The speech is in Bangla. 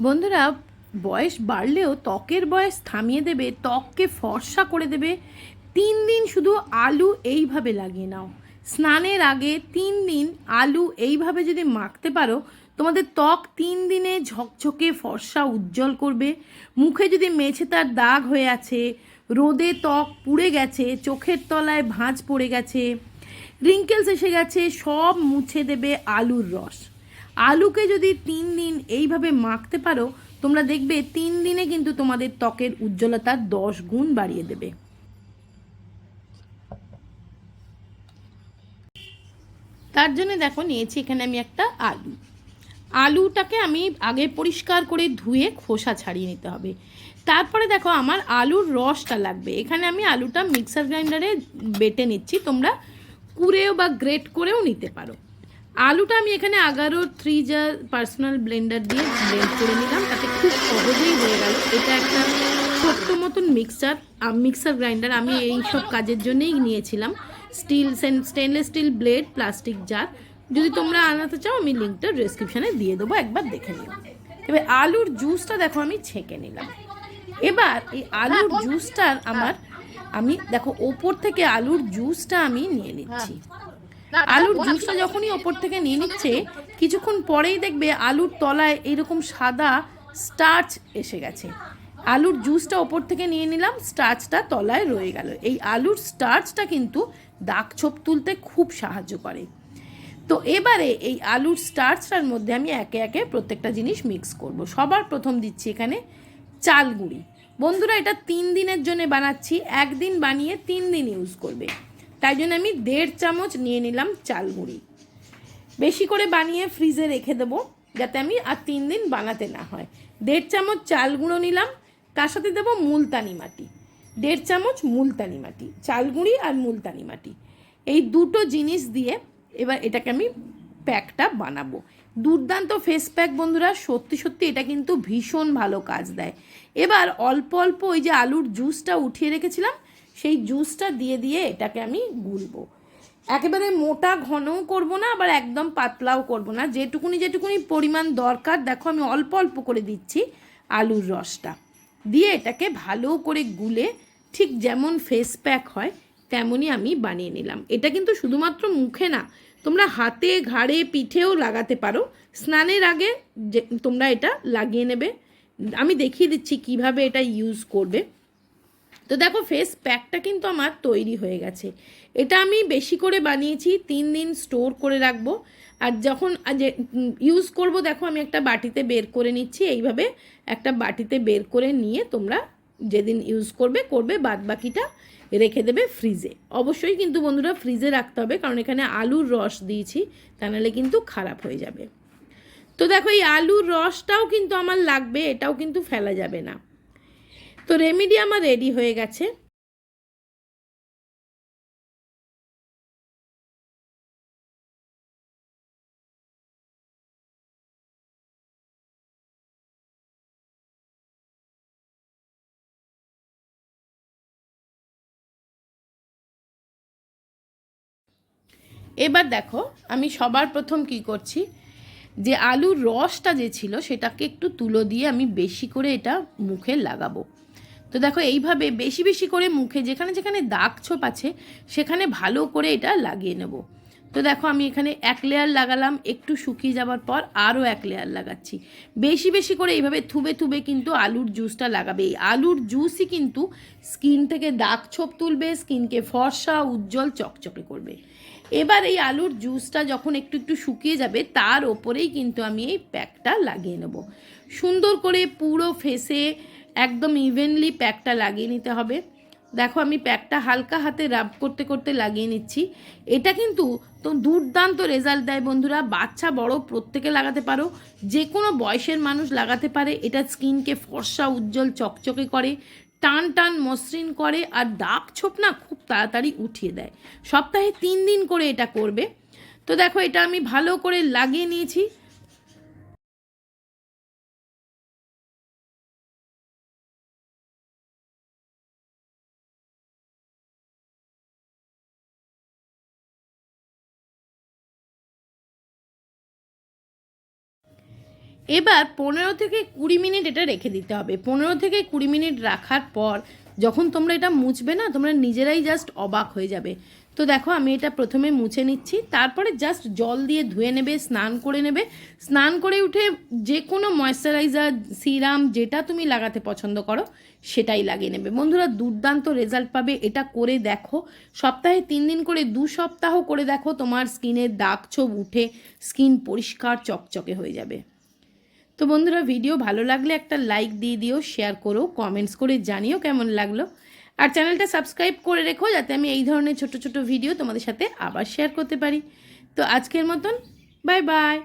বন্ধুরা, বয়স বাড়লেও ত্বকের বয়স থামিয়ে দেবে, ত্বককে ফর্সা করে দেবে। তিন দিন শুধু আলু এইভাবে লাগিয়ে নাও। স্নানের আগে তিন দিন আলু এইভাবে যদি মাখতে পারো, তোমাদের ত্বক তিন দিনে ঝকঝকে, ফর্সা, উজ্জ্বল করবে। মুখে যদি মেছে তার দাগ হয়ে আছে, রোদে ত্বক পুড়ে গেছে, চোখের তলায় ভাঁজ পড়ে গেছে, রিঙ্কেলস এসে গেছে, সব মুছে দেবে আলুর রস। আলুকে যদি তিন দিন এইভাবে মাখতে পারো, তোমরা দেখবে তিন দিনে কিন্তু তোমাদের ত্বকের উজ্জ্বলতা দশ গুণ বাড়িয়ে দেবে। তার জন্য দেখো নিয়েছি এখানে আমি একটা আলু। আলুটাকে আমি আগে পরিষ্কার করে ধুয়ে খোসা ছাড়িয়ে নিতে হবে। তারপরে দেখো আমার আলুর রসটা লাগবে। এখানে আমি আলুটা মিক্সার গ্রাইন্ডারে বেটে নিচ্ছি, তোমরা কুড়েও বা গ্রেট করেও নিতে পারো। আলুটা আমি এখানে এগারো থ্রি জার পার্সোনাল ব্লেন্ডার দিয়ে ব্লেন্ড করে নিলাম। তাতে খুব সহজেই হয়ে গেল। এটা একটা ছোট্ট মতন মিক্সার মিক্সার গ্রাইন্ডার আমি এই সব কাজের জন্যেই নিয়েছিলাম। Steel stainless steel blade plastic jar যদি তোমরা আনাতে চাও, আমি লিঙ্কটা ডিসক্রিপশানে দিয়ে দেবো, একবার দেখে নিও। এবার আলুর জুসটা দেখো, আমি ছেঁকে নিলাম। এবার এই আলুর জুসটার আমার আমি দেখো, ওপর থেকে আলুর জুসটা আমি নিয়ে নিচ্ছি। আলুর জুসটা যখনই ওপর থেকে নিয়ে নিচ্ছে কিছুক্ষণ পরেই দেখবে আলুর তলায় এরকম সাদা স্টার্চ এসে গেছে। আলুর জুসটা ওপর থেকে নিয়ে নিলাম স্টার্চটা তলায় রয়ে গেল। এই আলুর স্টার্চটা কিন্তু দাগ ছোপ তুলতে খুব সাহায্য করে। তো এবারে এই আলুর স্টার্চটার মধ্যে আমি একে একে প্রত্যেকটা জিনিস মিক্স করব। সবার প্রথম দিচ্ছি এখানে চাল গুঁড়ি। বন্ধুরা এটা তিন দিনের জন্য বানাচ্ছি একদিন বানিয়ে তিন দিন ইউজ করবে। তাই জন্য আমি দেড় চামচ নিয়ে নিলাম চাল গুঁড়ি। বেশি করে বানিয়ে ফ্রিজে রেখে দেবো, যাতে আমি আর তিন দিন বানাতে না হয়। দেড় চামচ চাল গুঁড়ো নিলাম, তার সাথে দেবো মুলতানি মাটি। দেড় চামচ মুলতানি মাটি, চাল গুঁড়ি আর মুলতানি মাটি। এই দুটো জিনিস দিয়ে এবার এটাকে আমি প্যাকটা বানাবো। দুর্দান্ত ফেস প্যাক বন্ধুরা, সত্যি সত্যি এটা কিন্তু ভীষণ ভালো কাজ দেয়। এবার অল্প অল্প ওই যে আলুর জুসটা উঠিয়ে রেখেছিলাম সেই জুসটা দিয়ে দিয়ে এটাকে আমি গুলবো। একেবারে মোটা ঘনও করব না, আবার একদম পাতলাও করব না। যেটুকুনি যেটুকুনি পরিমাণ দরকার, দেখো আমি অল্প অল্প করে দিচ্ছি আলুর রসটা। দিয়ে এটাকে ভালো করে গুলে, ঠিক যেমন ফেস প্যাক হয়, তেমনই আমি বানিয়ে নিলাম। এটা কিন্তু শুধুমাত্র মুখে না, তোমরা হাতে, ঘাড়ে, পিঠেও লাগাতে পারো। স্নানের আগে যে, তোমরা এটা লাগিয়ে নেবে। আমি দেখিয়ে দিচ্ছি কীভাবে এটা ইউজ করবে। তো দেখো ফেস প্যাকটা কিন্তু আমার তৈরি হয়ে গেছে। এটা আমি বেশি করে বানিয়েছি, তিন দিন স্টোর করে রাখব। আর যখন ইউজ করব, দেখো, আমি একটা বাটিতে বের করে নিচ্ছি। এইভাবে একটা বাটিতে বের করে নিয়ে তোমরা যেদিন ইউজ করবে করবে বাদ বাকিটা রেখে দেবে ফ্রিজে অবশ্যই কিন্তু বন্ধুরা ফ্রিজে রাখতে হবে, কারণ এখানে আলুর রস দিয়েছি, তা নাহলে কিন্তু খারাপ হয়ে যাবে। তো দেখো, এই আলুর রসটাও কিন্তু আমার লাগবে, এটাও কিন্তু ফেলা যাবে না। তো রেমিডি আমার রেডি হয়ে গেছে। এবার দেখো, আমি সবার প্রথম কি করছি? যে আলুর রসটা যে ছিল, সেটাকে একটু তুলো দিয়ে আমি বেশি করে এটা মুখে লাগাবো। তো দেখো, এইভাবে বেশি বেশি করে মুখে যেখানে যেখানে দাগ ছোপ আছে, সেখানে ভালো করে এটা লাগিয়ে নেব। তো দেখো, আমি এখানে এক লেয়ার লাগালাম, একটু শুকিয়ে যাওয়ার পর আরও এক লেয়ার লাগাচ্ছি। বেশি বেশি করে এইভাবে থুবে থুবে কিন্তু আলুর জুসটা লাগাবে। এই আলুর জুসই কিন্তু স্কিন থেকে দাগ ছোপ তুলবে স্কিনকে ফর্সা, উজ্জ্বল, চকচকে করবে। এবার এই আলুর জুসটা যখন একটু একটু শুকিয়ে যাবে, তার ওপরেই কিন্তু আমি এই প্যাকটা লাগিয়ে নেব। সুন্দর করে পুরো ফেসে একদম ইভেনলি প্যাকটা লাগিয়ে নিতে হবে। দেখো আমি প্যাকটা হালকা হাতে রাব করতে করতে লাগিয়ে নিচ্ছি। এটা কিন্তু তো দুর্দান্ত রেজাল্ট দেয় বন্ধুরা। বাচ্চা, বড় প্রত্যেকে লাগাতে পারো। যে কোনো বয়সের মানুষ লাগাতে পারে। এটা স্কিনকে ফর্সা, উজ্জ্বল, চকচকে করে, টান টান মসৃণ করে আর দাগ ছোপ না খুব তাড়াতাড়ি উঠিয়ে দেয়। সপ্তাহে তিন দিন করে এটা করবে। তো দেখো এটা আমি ভালো করে লাগিয়ে নিয়েছি। এবার পনেরো থেকে কুড়ি মিনিট এটা রেখে দিতে হবে। পনেরো থেকে কুড়ি মিনিট রাখার পর যখন তোমরা এটা মুছবে না, তোমরা নিজেরাই জাস্ট অবাক হয়ে যাবে। তো দেখো আমি এটা প্রথমে মুছে নিচ্ছি, তারপরে জাস্ট জল দিয়ে ধুয়ে নেবে, স্নান করে নেবে। স্নান করে উঠে যে কোনো ময়শ্চারাইজার সিরাম যেটা তুমি লাগাতে পছন্দ করো, সেটাই লাগিয়ে নেবে। বন্ধুরা, দুর্দান্ত রেজাল্ট পাবে, এটা করে দেখো। সপ্তাহে তিন দিন করে, দু সপ্তাহ করে দেখো তোমার স্কিনের দাগ ছোপ উঠে স্কিন পরিষ্কার চকচকে হয়ে যাবে। তো বন্ধুরা ভিডিও ভালো লাগলে একটা লাইক দিয়ে দিও শেয়ার করো কমেন্টস করে জানিও কেমন লাগল। আর চ্যানেলটা সাবস্ক্রাইব করে রেখো যাতে আমি এই ধরনের ছোট ছোট ভিডিও তোমাদের সাথে আবার শেয়ার করতে পারি। তো আজকের মতন বাই বাই